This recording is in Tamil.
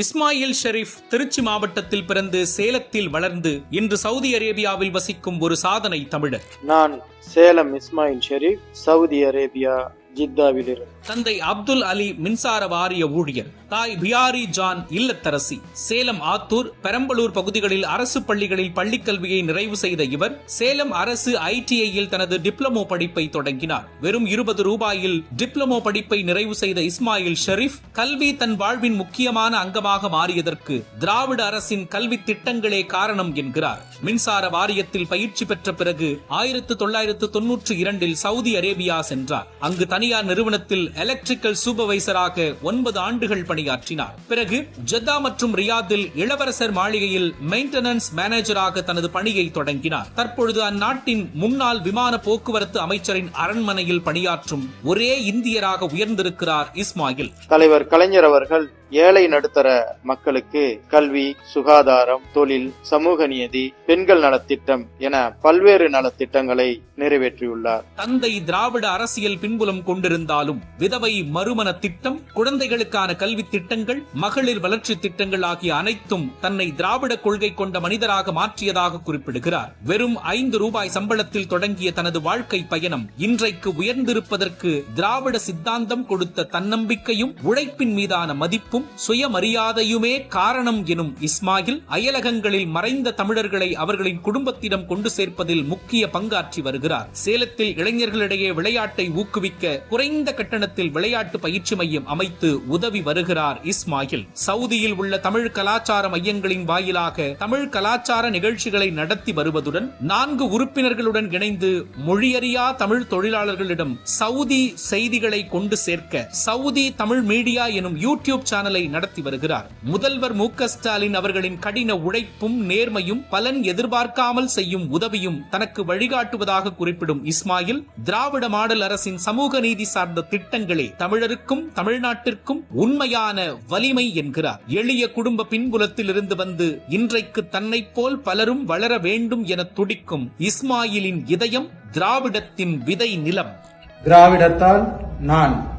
இஸ்மாயில் ஷெரீப் திருச்சி மாவட்டத்தில் பிறந்து சேலத்தில் வளர்ந்து இன்று சவுதி அரேபியாவில் வசிக்கும் ஒரு சாதனை தமிழர். நான் சேலம் இஸ்மாயில் ஷெரீப் சவுதி அரேபியா ஜித்தாவிலிருந்து. தந்தை அப்துல் அலி மின்சார வாரிய ஊழியர் தாய் பியாரி ஜான் இல்லத்தரசி சேலம் ஆத்தூர் பெரம்பலூர் பகுதிகளில் அரசு பள்ளிகளில் பள்ளிக்கல்வியை நிறைவு செய்த இவர் சேலம் அரசு ஐடிஐயில் தனது டிப்ளமோ படிப்பை தொடங்கினார். வெறும் இருபது ரூபாயில் டிப்ளமோ படிப்பை நிறைவு செய்த இஸ்மாயில் ஷெரீப் கல்வி தன் வாழ்வின் முக்கியமான அங்கமாக மாறியதற்கு திராவிட அரசின் கல்வி திட்டங்களே காரணம் என்கிறார். மின்சார வாரியத்தில் பயிற்சி பெற்ற பிறகு ஆயிரத்து தொள்ளாயிரத்து தொன்னூற்றி இரண்டில் சவுதி அரேபியா சென்றார். அங்கு தனியார் நிறுவனத்தில் எலக்ட்ரிக்கல் சூப்பர்வைசராக ஒன்பது ஆண்டுகள் பணியாற்றினார். பிறகு ஜெத்தா மற்றும் ரியாத்தில் இளவரசர் மாளிகையில் மெயின்டெனன்ஸ் மேனேஜராக தனது பணியை தொடங்கினார். தற்பொழுது அந்நாட்டின் முன்னாள் விமான போக்குவரத்து அமைச்சரின் அரண்மனையில் பணியாற்றும் ஒரே இந்தியராக உயர்ந்திருக்கிறார் இஸ்மாயில். தலைவர் கலைஞர் அவர்கள் ஏழை நடுத்தர மக்களுக்கு கல்வி சுகாதாரம் தொழில் சமூக நீதி பெண்கள் நலத்திட்டம் என பல்வேறு நலத்திட்டங்களை நிறைவேற்றியுள்ளார். தந்தை திராவிட அரசியல் பின்புலம் கொண்டிருந்தாலும் விதவை மறுமண திட்டம் குழந்தைகளுக்கான கல்வி திட்டங்கள் மகளிர் வளர்ச்சி திட்டங்கள் ஆகிய அனைத்தும் தன்னை திராவிட கொள்கை கொண்ட மனிதராக மாற்றியதாக குறிப்பிடுகிறார். வெறும் ஐந்து ரூபாய் சம்பளத்தில் தொடங்கிய தனது வாழ்க்கை பயணம் இன்றைக்கு உயர்ந்திருப்பதற்கு திராவிட சித்தாந்தம் கொடுத்த தன்னம்பிக்கையும் உழைப்பின் மீதான மதிப்பு மதிப்பும் சுயமரியாதையுமே காரணம் எனும் இஸ்மாயில் அயலகங்களில் மறைந்த தமிழர்களை அவர்களின் குடும்பத்திடம் கொண்டு சேர்ப்பதில் முக்கிய பங்காற்றி வருகிறார். சேலத்தில் இளைஞர்களிடையே விளையாட்டை ஊக்குவிக்க குறைந்த கட்டணத்தில் விளையாட்டு பயிற்சி மையம் அமைத்து உதவி வருகிறார் இஸ்மாயில். சவுதியில் உள்ள தமிழ் கலாச்சார மையங்களின் வாயிலாக தமிழ் கலாச்சார நிகழ்ச்சிகளை நடத்தி வருவதுடன் நான்கு உறுப்பினர்களுடன் இணைந்து மொழியறியா தமிழ் தொழிலாளர்களிடம் சவுதி செய்திகளை கொண்டு சேர்க்க சவுதி தமிழ் மீடியா எனும் யூடியூப் சேனல் நடத்தி வருகிறார். முதல்வர் மு ஸ்டாலின் அவர்களின் கடின உழைப்பும் நேர்மையும் பலன் எதிர்பார்க்காமல் செய்யும் உதவியும் தனக்கு வழிகாட்டுவதாக குறிப்பிடும் இஸ்மாயில் திராவிட மாடல் அரசின் சமூக நீதி சார்ந்த திட்டங்களே தமிழருக்கும் தமிழ்நாட்டிற்கும் உண்மையான வலிமை என்கிறார். எளிய குடும்ப பின்புலத்தில் இருந்து வந்து இன்றைக்கு தன்னைப் போல் பலரும் வளர வேண்டும் என துடிக்கும் இஸ்மாயிலின் இதயம் திராவிடத்தின் விதை நிலம். திராவிடத்தால் நான்